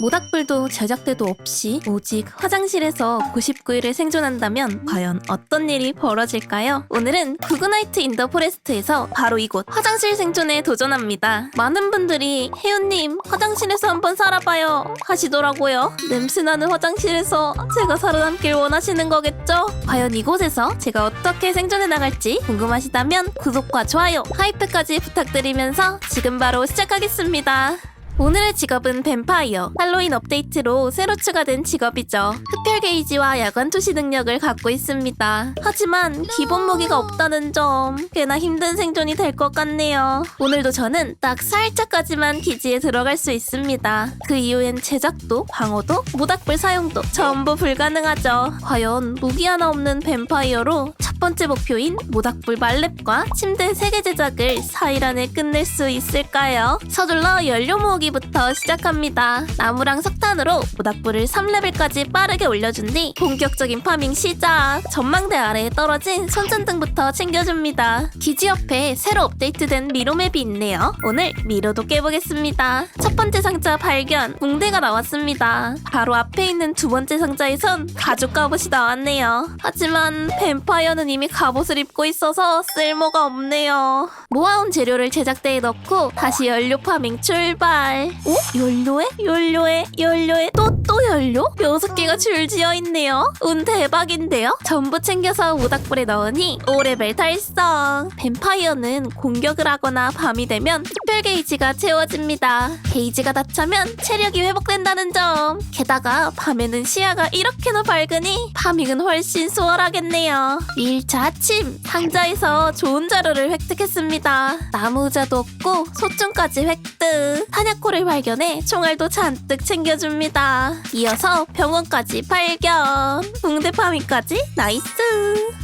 모닥불도 제작대도 없이 오직 화장실에서 99일을 생존한다면 과연 어떤 일이 벌어질까요? 오늘은 구그나이트 인더 포레스트에서 바로 이곳 화장실 생존에 도전합니다. 많은 분들이 혜연님 화장실에서 한번 살아봐요 하시더라고요. 냄새나는 화장실에서 제가 살아남길 원하시는 거겠죠? 과연 이곳에서 제가 어떻게 생존해 나갈지 궁금하시다면 구독과 좋아요, 하이프까지 부탁드리면서 지금 바로 시작하겠습니다. 오늘의 직업은 뱀파이어. 할로윈 업데이트로 새로 추가된 직업이죠. 흡혈 게이지와 야간 투시 능력을 갖고 있습니다. 하지만 기본 무기가 없다는 점 꽤나 힘든 생존이 될 것 같네요. 오늘도 저는 딱 살짝까지만 기지에 들어갈 수 있습니다. 그 이후엔 제작도, 방어도, 모닥불 사용도 전부 불가능하죠. 과연 무기 하나 없는 뱀파이어로 첫 번째 목표인 모닥불 말렙과 침대 3개 제작을 4일 안에 끝낼 수 있을까요? 서둘러 연료 모으기부터 시작합니다. 나무랑 석탄으로 모닥불을 3레벨까지 빠르게 올려준 뒤 본격적인 파밍 시작! 전망대 아래에 떨어진 손전등부터 챙겨줍니다. 기지 옆에 새로 업데이트된 미로맵이 있네요. 오늘 미로도 깨보겠습니다. 첫 번째 상자 발견, 붕대가 나왔습니다. 바로 앞에 있는 두 번째 상자에선 가죽 갑옷이 나왔네요. 하지만 뱀파이어는 이미 갑옷을 입고 있어서 쓸모가 없네요. 모아온 재료를 제작대에 넣고 다시 연료 파밍 출발. 오? 연료에? 연료에? 연료에? 또, 또 연료? 여섯 개가 줄지어 있네요. 운 대박인데요? 전부 챙겨서 모닥불에 넣으니 5레벨 달성. 뱀파이어는 공격을 하거나 밤이 되면 특별 게이지가 채워집니다. 게이지가 다 차면 체력이 회복된다는 점. 게다가 밤에는 시야가 이렇게나 밝으니 파밍은 훨씬 수월하겠네요. 2일차 아침 상자에서 좋은 자료를 획득했습니다. 나무 의자도 없고 소중까지 획득. 탄약코를 발견해 총알도 잔뜩 챙겨줍니다. 이어서 병원까지 발견. 붕대 파밍까지 나이스.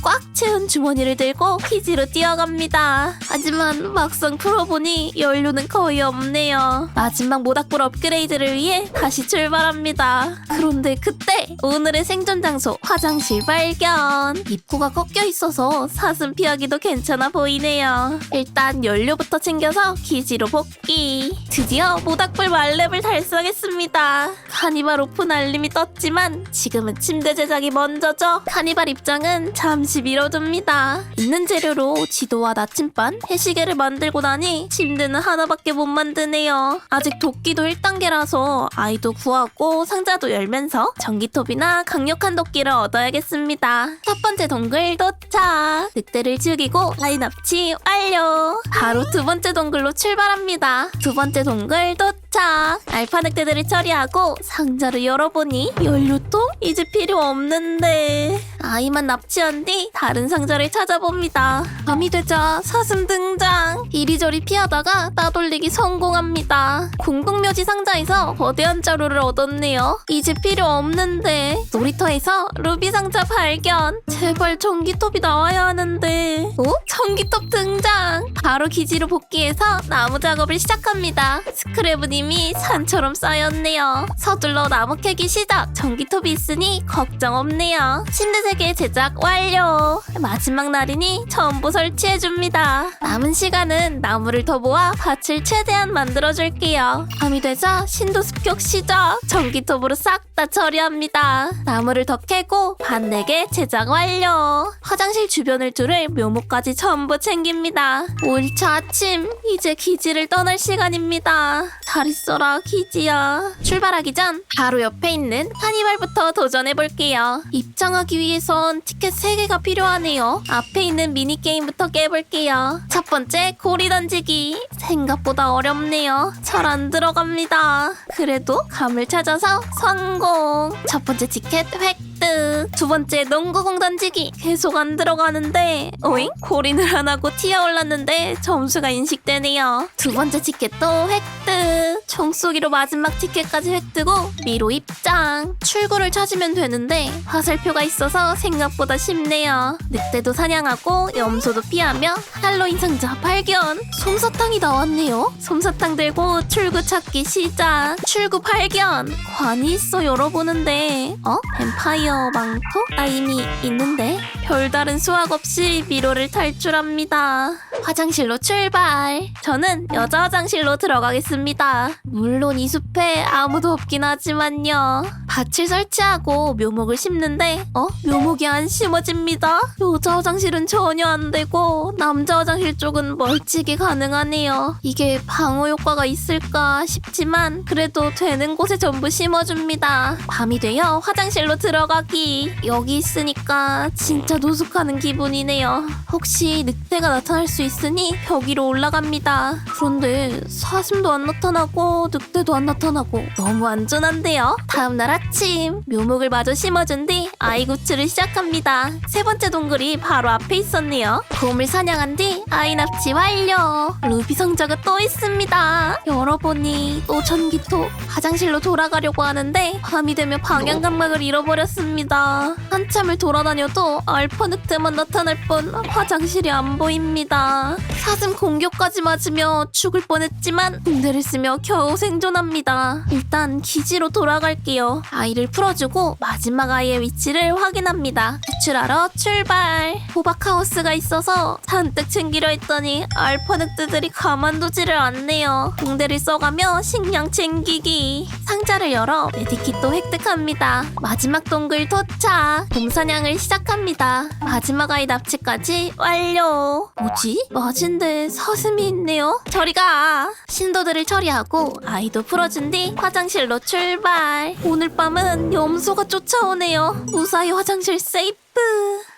꽉 채운 주머니를 들고 기지로 뛰어갑니다. 하지만 막상 풀어보니 연료는 거의 없네요. 마지막 모닥불 업그레이드를 위해 다시 출발합니다. 그런데 그때 오늘의 생존 장소 화장실 발견. 입구가 꺾여 있어서 사슴 피하기도 괜찮아 보이네요. 일단 연료부터 챙겨서 기지로 복귀. 드디어 모닥불 말렙을 달성했습니다. 카니발 오픈 알림이 떴지만 지금은 침대 제작이 먼저죠. 카니발 입장은 잠시 미뤄둡니다. 있는 재료로 지도와 나침반, 해시계를 만들고 나니 침대는 하나밖에 못 만드네요. 아직 도끼도 1단계라서 아이도 구하고 상자도 열면서 전기톱이나 강력한 도끼를 얻어야겠습니다. 첫 번째 동굴 도착! 늑대를 죽이고 아이 납치 완료! 바로 두 번째 동굴로 출발합니다. 두 번째 동굴 도착! 알파 늑대들을 처리하고 상자를 열어보니 연료통? 이제 필요 없는데... 아이만 납치한 뒤 다른 상자를 찾아봅니다. 밤이 되자 사슴 등장. 이리저리 피하다가 따돌리기 성공합니다. 공동묘지 상자에서 거대한 자루를 얻었네요. 이제 필요 없는데 놀이터에서 루비 상자 발견. 제발 전기톱이 나와야 하는데. 어? 전기톱 등장. 바로 기지로 복귀해서 나무 작업을 시작합니다. 스크래브님이 산처럼 쌓였네요. 서둘러 나무 캐기 시작. 전기톱이 있으니 걱정 없네요. 침대 세개 제작 완료. 마지막 날이니 전부 설치해줍니다. 남은 시간은 나무를 더 모아 밭을 최대한 만들어줄게요. 밤이 되자 신도 습격 시작. 전기톱으로 싹 다 처리합니다. 나무를 더 캐고 밭 4개 제작 완료. 화장실 주변을 뚫을 묘목까지 전부 챙깁니다. 5일차 아침, 이제 기지를 떠날 시간입니다. 잘 있어라, 기지야. 출발하기 전 바로 옆에 있는 카니발부터 도전해볼게요. 입장하기 위해 선 티켓 3개가 필요하네요. 앞에 있는 미니게임부터 깨볼게요. 첫 번째, 고리 던지기. 생각보다 어렵네요. 잘 안 들어갑니다. 그래도 감을 찾아서 성공. 첫 번째 티켓 획득. 두 번째, 농구공 던지기. 계속 안 들어가는데, 오잉? 고린을 안 하고 튀어 올랐는데 점수가 인식되네요. 두 번째 티켓도 획득. 총쏘기로 마지막 티켓까지 획득 후 미로 입장. 출구를 찾으면 되는데 화살표가 있어서 생각보다 쉽네요. 늑대도 사냥하고 염소도 피하며 할로윈 상자 발견. 솜사탕이 나왔네요. 솜사탕 들고 출구 찾기 시작. 출구 발견. 관이 있어 열어보는데 어? 뱀파이어 망토? 아 이미 있는데 별다른 수학 없이 미로를 탈출합니다. 화장실로 출발. 저는 여자 화장실로 들어가겠습니다. 물론 이 숲에 아무도 없긴 하지만요. 밭을 설치하고 묘목을 심는데 어? 묘목이 안 심어집니다. 여자 화장실은 전혀 안 되고 남자 화장실 쪽은 멀찍이 가능하네요. 이게 방어 효과가 있을까 싶지만 그래도 되는 곳에 전부 심어줍니다. 밤이 되어 화장실로 들어가기. 여기 있으니까 진짜 노숙하는 기분이네요. 혹시 늑대가 나타날 수 있으니 벽 위로 올라갑니다. 그런데 사슴도 안 나타나고 늑대도 안 나타나고 너무 안전한데요. 다음날 아침 묘목을 마저 심어준 뒤 아이 구출을 시작합니다. 세 번째 동굴이 바로 앞에 있었네요. 곰을 사냥한 뒤 아이 납치 완료. 루비 상자가 또 있습니다. 열어보니 또 전기톱. 화장실로 돌아가려고 하는데 밤이 되면 방향 감각을 잃어버렸습니다. 한참을 돌아다녀도 알파늑대만 나타날 뿐 화장실이 안 보입니다. 사슴 공격까지 맞으며 죽을 뻔했지만 붕대를 쓰며 겨우 생존합니다. 일단 기지로 돌아갈게요. 아이를 풀어주고 마지막 아이의 위치를 확인합니다. 구출하러 출발. 호박하우스가 있어서 잔뜩 챙기려 했더니 알파 늑대들이 가만두지를 않네요. 붕대를 써가며 식량 챙기기. 상자를 열어 메디킷도 획득합니다. 마지막 동굴 도착. 곰사냥을 시작합니다. 마지막 아이 납치까지 완료. 뭐지? 맞은데 사슴이 있네요. 저리 가. 신도들을 처리하고 아이도 풀어준 뒤 화장실로 출발. 오늘 밤은 염소가 쫓아오네요. 무사히 화장실 세이프.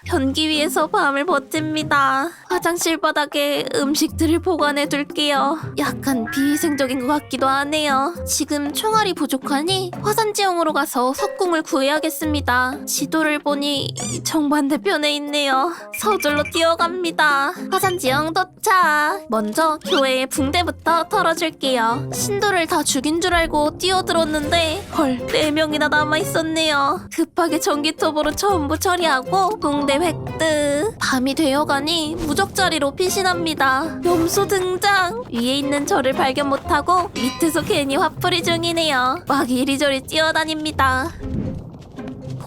변기 위에서 밤을 버팁니다. 화장실 바닥에 음식들을 보관해 둘게요. 약간 비위생적인 것 같기도 하네요. 지금 총알이 부족하니 화산지형으로 가서 석궁을 구해야겠습니다. 지도를 보니 정반대편에 있네요. 서둘러 뛰어갑니다. 화산지형 도착. 먼저 교회의 붕대부터 털어줄게요. 신도를 다 죽인 줄 알고 뛰어들었는데 헐, 네 명이나 남아 있었네요. 급하게 전기톱으로 전부 처리하고 붕대 획득. 밤이 되어가니 무적자리로 피신합니다. 염소 등장. 위에 있는 저를 발견 못하고 밑에서 괜히 화풀이 중이네요. 막 이리저리 뛰어다닙니다.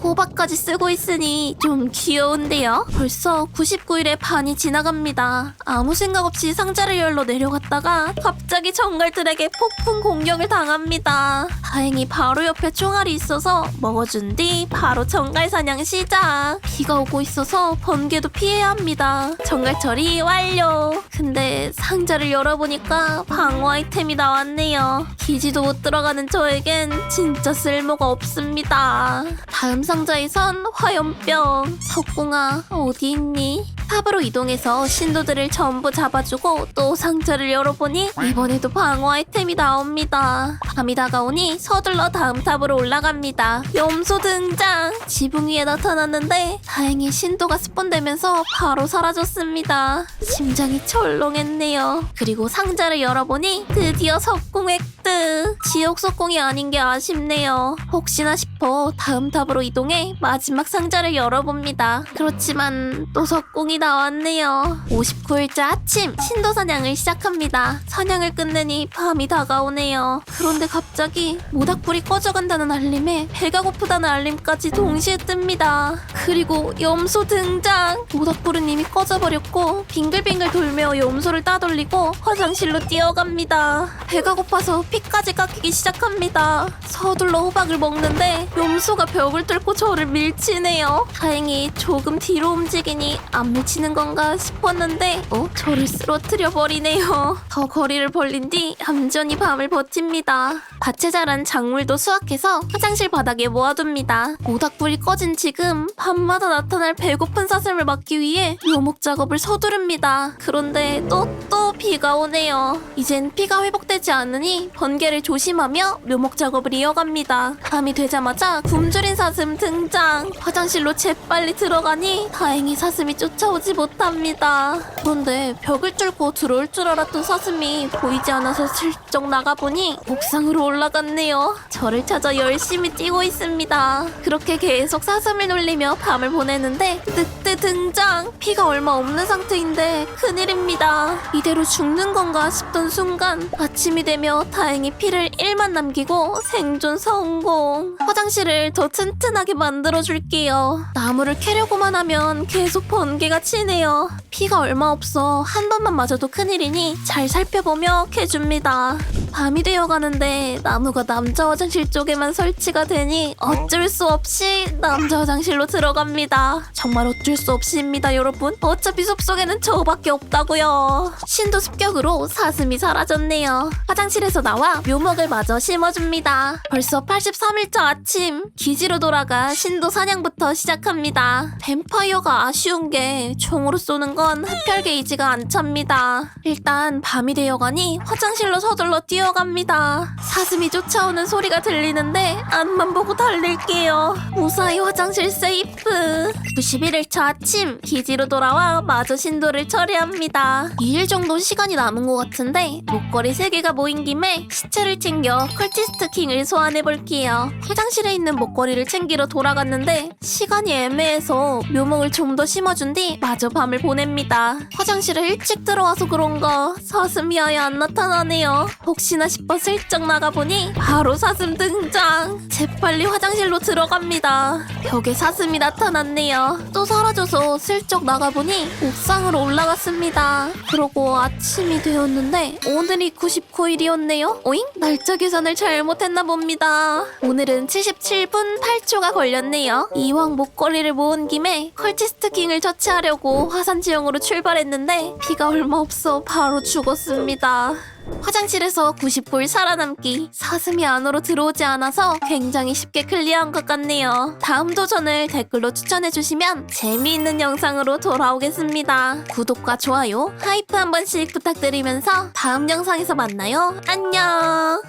호박까지 쓰고 있으니 좀 귀여운데요. 벌써 99일의 반이 지나갑니다. 아무 생각 없이 상자를 열러 내려갔다가 갑자기 정갈들에게 폭풍 공격을 당합니다. 다행히 바로 옆에 총알이 있어서 먹어준 뒤 바로 정갈 사냥 시작. 비가 오고 있어서 번개도 피해야 합니다. 정갈 처리 완료. 근데 상자를 열어보니까 방어 아이템이 나왔네요. 기지도 못 들어가는 저에겐 진짜 쓸모가 없습니다. 다음 상자에선 화염병. 석궁아, 어디 있니? 탑으로 이동해서 신도들을 전부 잡아주고 또 상자를 열어보니 이번에도 방어 아이템이 나옵니다. 밤이 다가오니 서둘러 다음 탑으로 올라갑니다. 염소 등장! 지붕 위에 나타났는데 다행히 신도가 스폰되면서 바로 사라졌습니다. 심장이 철렁했네요. 그리고 상자를 열어보니 드디어 석궁 획득! 지옥 석궁이 아닌 게 아쉽네요. 혹시나 싶어 다음 탑으로 이동해 마지막 상자를 열어봅니다. 그렇지만 또 석궁이 나왔네요. 59일째 아침 신도 사냥을 시작합니다. 사냥을 끝내니 밤이 다가오네요. 그런데 갑자기 모닥불이 꺼져간다는 알림에 배가 고프다는 알림까지 동시에 뜹니다. 그리고 염소 등장! 모닥불은 이미 꺼져버렸고 빙글빙글 돌며 염소를 따돌리고 화장실로 뛰어갑니다. 배가 고파서 피까지 깎이기 시작합니다. 서둘러 호박을 먹는데 염소가 벽을 뚫고 저를 밀치네요. 다행히 조금 뒤로 움직이니 안 밀치 는 건가 싶었는데 어? 저를 쓰러뜨려 버리네요. 더 거리를 벌린 뒤 얌전히 밤을 버팁니다. 밭에 자란 작물도 수확해서 화장실 바닥에 모아둡니다. 모닥불이 꺼진 지금 밤마다 나타날 배고픈 사슴을 막기 위해 묘목 작업을 서두릅니다. 그런데 또또 비가 오네요. 이젠 피가 회복되지 않으니 번개를 조심하며 묘목 작업을 이어갑니다. 밤이 되자마자 굶주린 사슴 등장. 화장실로 재빨리 들어가니 다행히 사슴이 쫓아오지 못합니다. 그런데 벽을 뚫고 들어올 줄 알았던 사슴이 보이지 않아서 슬쩍 나가보니 옥상으로 올라갔네요. 저를 찾아 열심히 뛰고 있습니다. 그렇게 계속 사슴을 놀리며 밤을 보내는데 늑대 등장! 피가 얼마 없는 상태인데 큰일입니다. 이대로 죽는 건가 싶던 순간 아침이 되며 다행히 피를 1만 남기고 생존 성공. 화장실을 더 튼튼하게 만들어줄게요. 나무를 캐려고만 하면 계속 번개가 치네요. 피가 얼마 없어 한 번만 맞아도 큰일이니 잘 살펴보며 캐줍니다. 밤이 되어 가는데 나무가 남자 화장실 쪽에만 설치가 되니 어쩔 수 없이 남자 화장실로 들어갑니다. 정말 어쩔 수 없이입니다, 여러분. 어차피 숲속에는 저밖에 없다고요. 신도 습격으로 사슴이 사라졌네요. 화장실에서 나와 묘목을 마저 심어줍니다. 벌써 83일차 아침 기지로 돌아가 신도 사냥부터 시작합니다. 뱀파이어가 아쉬운 게 총으로 쏘는 건 흡혈 게이지가 안 찹니다. 일단 밤이 되어가니 화장실로 서둘러 뛰어갑니다. 사슴이 쫓아오는 소리가 들리는데 앞만 보고 달릴게요. 무사히 화장실 세이프. 91일차 아침 기지로 돌아와 마저 신도를 처리합니다. 2일 정도 시간이 남은 것 같은데 목걸이 3개가 모인 김에 시체를 챙겨 컬티스트 킹을 소환해 볼게요. 화장실에 있는 목걸이를 챙기러 돌아갔는데 시간이 애매해서 묘목을 좀 더 심어준 뒤 마저 밤을 보냅니다. 화장실에 일찍 들어와서 그런가 사슴이 아예 안 나타나네요. 혹시나 싶어 슬쩍 나가보니 바로 사슴 등장. 재빨리 화장실로 들어갑니다. 벽에 사슴이 나타났네요. 또 사라져서 슬쩍 나가보니 옥상으로 올라갔습니다. 그러고 아침이 되었는데 오늘이 99일이었네요. 오잉? 날짜 계산을 잘못했나 봅니다. 오늘은 77분 8초가 걸렸네요. 이왕 목걸이를 모은 김에 컬티스트 킹을 처치하려 고 화산 지형으로 출발했는데 비가 얼마 없어 바로 죽었습니다. 화장실에서 99일 살아남기 사슴이 안으로 들어오지 않아서 굉장히 쉽게 클리어한 것 같네요. 다음 도전을 댓글로 추천해주시면 재미있는 영상으로 돌아오겠습니다. 구독과 좋아요, 하이프 한 번씩 부탁드리면서 다음 영상에서 만나요. 안녕!